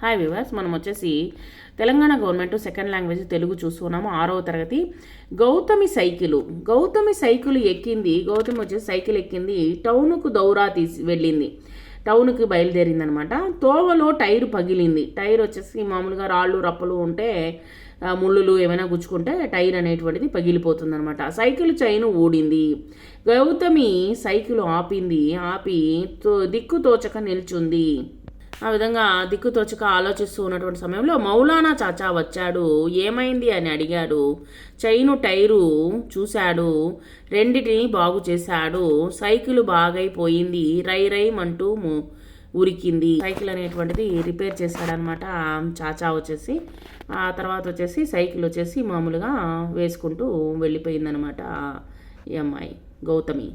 Hi viewers మనం వచ్చేసి Telangana government second language Telugu చూస్తున్నాము ఆరవ తరగతి. గౌతమి సైకిలు. గౌతమి సైకిల్ ఎక్కింది. గౌతమి వచ్చేసి సైకిల్ ఎక్కింది. టౌన్కు దౌరా తీసి వెళ్ళింది. టౌన్కి బయలుదేరింది అనమాట తోవలో టైర్ పగిలింది. టైర్ వచ్చేసి మామూలుగా రాళ్ళు రప్పలు ఉంటే ముళ్ళులు ఏమైనా గుచ్చుకుంటే టైర్ అనేటువంటిది పగిలిపోతుంది అనమాట సైకిల్ చైన్ ఊడింది. గౌతమి సైకిల్ ఆపింది. ఆపి తో దిక్కు తోచక నిల్చుంది. ఆ విధంగా దిక్కు తోచక ఆలోచిస్తూ ఉన్నటువంటి సమయంలో మౌలానా చాచా వచ్చాడు. ఏమైంది అని అడిగాడు. చైను టైరు చూశాడు. రెండిటిని బాగు చేశాడు. సైకిల్ బాగైపోయింది. రై రైమంటూ ము- ఉరికింది. సైకిల్ అనేటువంటిది రిపేర్ చేశాడనమాట చాచా వచ్చేసి. ఆ తర్వాత వచ్చేసి సైకిల్ వచ్చేసి మామూలుగా వేసుకుంటూ వెళ్ళిపోయిందనమాట ఈ అమ్మాయి గౌతమి.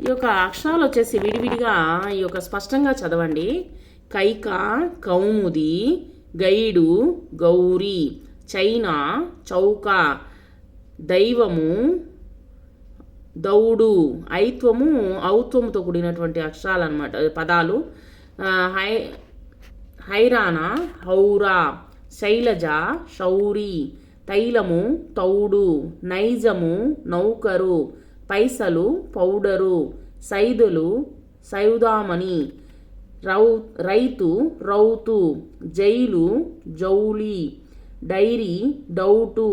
ఈ యొక్క అక్షరాలు వచ్చేసి విడివిడిగా ఈ యొక్క స్పష్టంగా చదవండి. కైక కౌముది గైడు గౌరీ చైనా చౌక దైవము దౌడు ఐత్వము ఔత్వముతో కూడినటువంటి అక్షరాలు అనమాట పదాలు. హై హైరాణ హౌరా శైలజ శౌరి తైలము తౌడు నైజము నౌకరు పైసలు పౌడరు సైదులు సైదామణి రౌ రైతు రౌతు జైలు జౌలి డైరీ డౌటు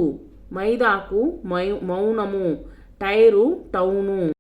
మైదాకు మై మౌనము టైరు టౌను.